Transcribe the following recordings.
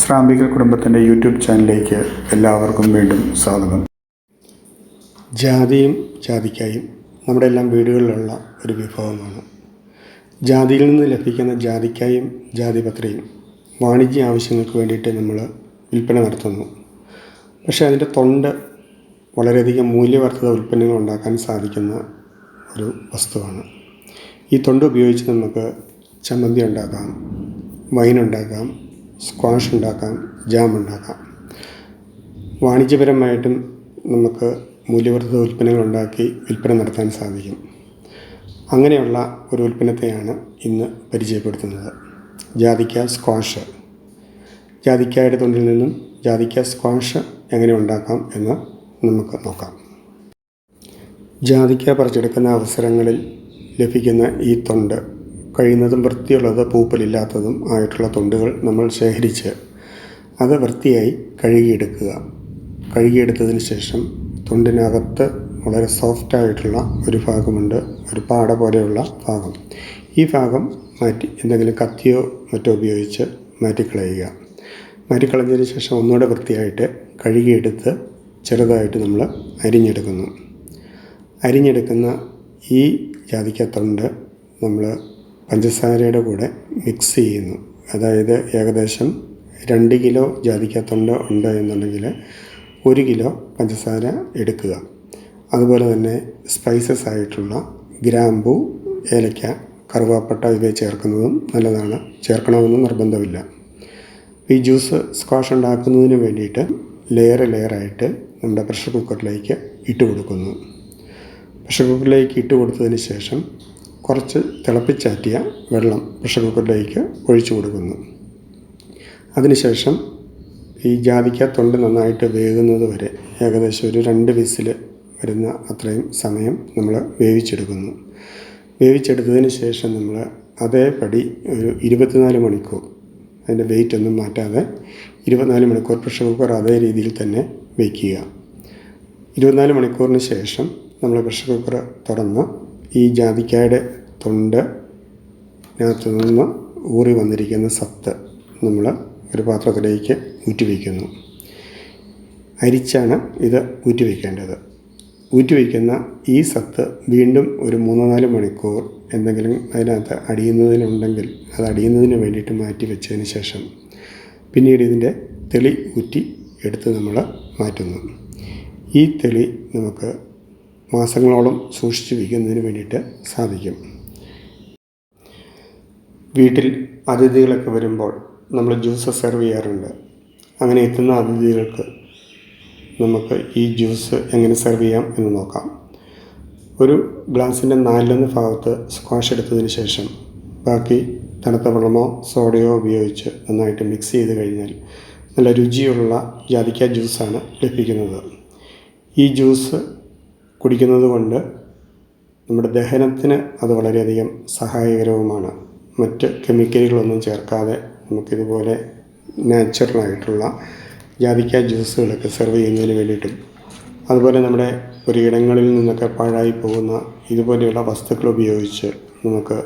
ശ്രാമ്പികൽ കുടുംബത്തിന്റെ യൂട്യൂബ് ചാനലിലേക്ക് എല്ലാവർക്കും വീണ്ടും സ്വാഗതം. ജാതിയും ജാതിക്കായും നമ്മുടെ എല്ലാം വീടുകളിലുള്ള ഒരു വിഭവമാണ്. ജാതിയിൽ നിന്ന് ലഭിക്കുന്ന ജാതിക്കായും ജാതിപത്രയും വാണിജ്യ ആവശ്യങ്ങൾക്ക് വേണ്ടിയിട്ട് നമ്മൾ വിൽപ്പന നടത്തുന്നു. പക്ഷേ അതിന്റെ തൊണ്ട് വളരെയധികം മൂല്യവർദ്ധിത ഉൽപ്പന്നങ്ങൾ ഉണ്ടാക്കാൻ സാധിക്കുന്ന ഒരു വസ്തുവാണ്. ഈ തൊണ്ട് ഉപയോഗിച്ച് നമുക്ക് ചമ്മന്തി ഉണ്ടാക്കാം വൈൻ ഉണ്ടാക്കാം സ്ക്വാഷ് ഉണ്ടാക്കാം ജാം ഉണ്ടാക്കാം വാണിജ്യപരമായിട്ടും നമുക്ക് മൂല്യവർദ്ധിത ഉൽപ്പന്നങ്ങൾ ഉണ്ടാക്കി വിൽപ്പന നടത്താൻ സാധിക്കും. അങ്ങനെയുള്ള ഒരു ഉൽപ്പന്നത്തെയാണ് ഇന്ന് പരിചയപ്പെടുത്തുന്നത്. ജാതിക്ക സ്ക്വാഷ്. ജാതിക്കായുടെ തൊണ്ടിൽ നിന്നും ജാതിക്ക സ്ക്വാഷ് എങ്ങനെ ഉണ്ടാക്കാം എന്ന് നമുക്ക് നോക്കാം. ജാതിക്ക പറിച്ചെടുക്കുന്ന അവസരങ്ങളിൽ ലഭിക്കുന്ന ഈ തൊണ്ട് കഴിയുന്നതും വൃത്തിയുള്ളത് പൂപ്പലില്ലാത്തതും ആയിട്ടുള്ള തൊണ്ടുകൾ നമ്മൾ ശേഖരിച്ച് അത് വൃത്തിയായി കഴുകിയെടുക്കുക. കഴുകിയെടുത്തതിന് ശേഷം തൊണ്ടിനകത്ത് വളരെ സോഫ്റ്റായിട്ടുള്ള ഒരു ഭാഗമുണ്ട്. ഒരു പാട പോലെയുള്ള ഭാഗം. ഈ ഭാഗം മാറ്റി എന്തെങ്കിലും കത്തിയോ മറ്റോ ഉപയോഗിച്ച് മാറ്റിക്കളയുക. മാറ്റിക്കളഞ്ഞതിന് ശേഷം ഒന്നുകൂടെ വൃത്തിയായിട്ട് കഴുകിയെടുത്ത് ചെറുതായിട്ട് നമ്മൾ അരിഞ്ഞെടുക്കുന്നു. അരിഞ്ഞെടുക്കുന്ന ഈ ജാതിക്കത്തൊണ്ട് നമ്മൾ പഞ്ചസാരയുടെ കൂടെ മിക്സ് ചെയ്യുന്നു. അതായത് ഏകദേശം രണ്ട് കിലോ ജാതിക്കത്തൊണ്ട് ഉണ്ട് എന്നുണ്ടെങ്കിൽ ഒരു കിലോ പഞ്ചസാര എടുക്കുക. അതുപോലെ തന്നെ സ്പൈസസ് ആയിട്ടുള്ള ഗ്രാമ്പു ഏലക്ക കറുവാപ്പട്ട ഇവയെ ചേർക്കുന്നതും നല്ലതാണ്. ചേർക്കണമെന്ന് നിർബന്ധമില്ല. ഈ ജ്യൂസ് സ്ക്വാഷ് ഉണ്ടാക്കുന്നതിന് വേണ്ടിയിട്ട് ലെയർ ലെയറായിട്ട് നമ്മുടെ പ്രഷർ കുക്കറിലേക്ക് ഇട്ട് കൊടുക്കുന്നു. പ്രഷർ കുക്കറിലേക്ക് ഇട്ട് കൊടുത്തതിന് ശേഷം കുറച്ച് തിളപ്പിച്ചാറ്റിയ വെള്ളം പ്രഷർ കുക്കറിലേക്ക് ഒഴിച്ചു കൊടുക്കുന്നു. അതിനുശേഷം ഈ ജാതിക്ക തൊണ്ട് നന്നായിട്ട് വേകുന്നത് വരെ ഏകദേശം ഒരു രണ്ട് വിസിൽ വരുന്ന അത്രയും സമയം നമ്മൾ വേവിച്ചെടുക്കുന്നു. വേവിച്ചെടുത്തതിന് ശേഷം നമ്മൾ അതേപടി ഒരു ഇരുപത്തിനാല് മണിക്കൂർ അതിന്റെ വെയിറ്റ് ഒന്നും മാറ്റാതെ ഇരുപത്തിനാല് മണിക്കൂർ പ്രഷർ കുക്കർ അതേ രീതിയിൽ തന്നെ വയ്ക്കുക. ഇരുപത്തിനാല് മണിക്കൂറിന് ശേഷം നമ്മൾ പ്രഷർ കുക്കർ തുറന്ന് ഈ ജാതിക്കായുടെ തൊണ്ട് അതിനകത്ത് നിന്ന് ഊറി വന്നിരിക്കുന്ന സത്ത് നമ്മൾ ഒരു പാത്രത്തിലേക്ക് ഊറ്റി വയ്ക്കുന്നു അരിച്ചാണ് ഇത് ഊറ്റി വയ്ക്കേണ്ടത് ഈ സത്ത് വീണ്ടും ഒരു മൂന്നോ നാല് മണിക്കൂർ എന്തെങ്കിലും അതിനകത്ത് അടിയുന്നതിനുണ്ടെങ്കിൽ അത് അടിയുന്നതിന് വേണ്ടിയിട്ട് മാറ്റി വെച്ചതിന് ശേഷം പിന്നീട് ഇതിന്റെ തെളി ഊറ്റി എടുത്ത് നമ്മൾ മാറ്റുന്നു. ഈ തെളി നമുക്ക് മാസങ്ങളോളം സൂക്ഷിച്ചു വയ്ക്കുന്നതിന് വേണ്ടിയിട്ട് സാധിക്കും. വീട്ടിൽ അതിഥികളൊക്കെ വരുമ്പോൾ നമ്മൾ ജ്യൂസ് സെർവ് ചെയ്യാറുണ്ട്. അങ്ങനെ എത്തുന്ന അതിഥികൾക്ക് നമുക്ക് ഈ ജ്യൂസ് എങ്ങനെ സെർവ് ചെയ്യാം എന്ന് നോക്കാം. ഒരു ഗ്ലാസിന്റെ നാലിലൊന്ന് ഭാഗത്ത് സ്ക്വാഷ് എടുത്തതിന് ശേഷം ബാക്കി തണുത്ത വെള്ളമോ സോഡയോ ഉപയോഗിച്ച് നന്നായിട്ട് മിക്സ് ചെയ്ത് കഴിഞ്ഞാൽ നല്ല രുചിയുള്ള ജാതിക്ക ജ്യൂസാണ് ലഭിക്കുന്നത്. ഈ ജ്യൂസ് കുടിക്കുന്നത് കൊണ്ട് നമ്മുടെ ദഹനത്തിന് അത് വളരെയധികം സഹായകരവുമാണ്. മറ്റ് കെമിക്കലുകളൊന്നും ചേർക്കാതെ നമുക്കിതുപോലെ നാച്ചുറലായിട്ടുള്ള ജാതിക്ക ജ്യൂസുകളൊക്കെ സെർവ് ചെയ്യുന്നതിന് വേണ്ടിയിട്ടും അതുപോലെ നമ്മുടെ ഒരിടങ്ങളിൽ നിന്നൊക്കെ പാഴായി പോകുന്ന ഇതുപോലെയുള്ള വസ്തുക്കൾ ഉപയോഗിച്ച് നമുക്ക്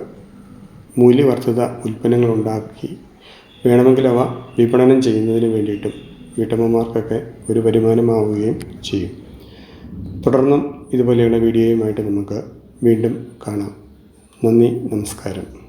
മൂല്യവർദ്ധിത ഉൽപ്പന്നങ്ങൾ ഉണ്ടാക്കി വേണമെങ്കിൽ അവ വിപണനം ചെയ്യുന്നതിന് വേണ്ടിയിട്ടും വീട്ടമ്മമാർക്കൊക്കെ ഒരു വരുമാനമാവുകയും ചെയ്യും. തുടർന്നും ഇതുപോലെയുള്ള വീഡിയോയുമായിട്ട് നമുക്ക് വീണ്ടും കാണാം. നന്ദി നമസ്കാരം.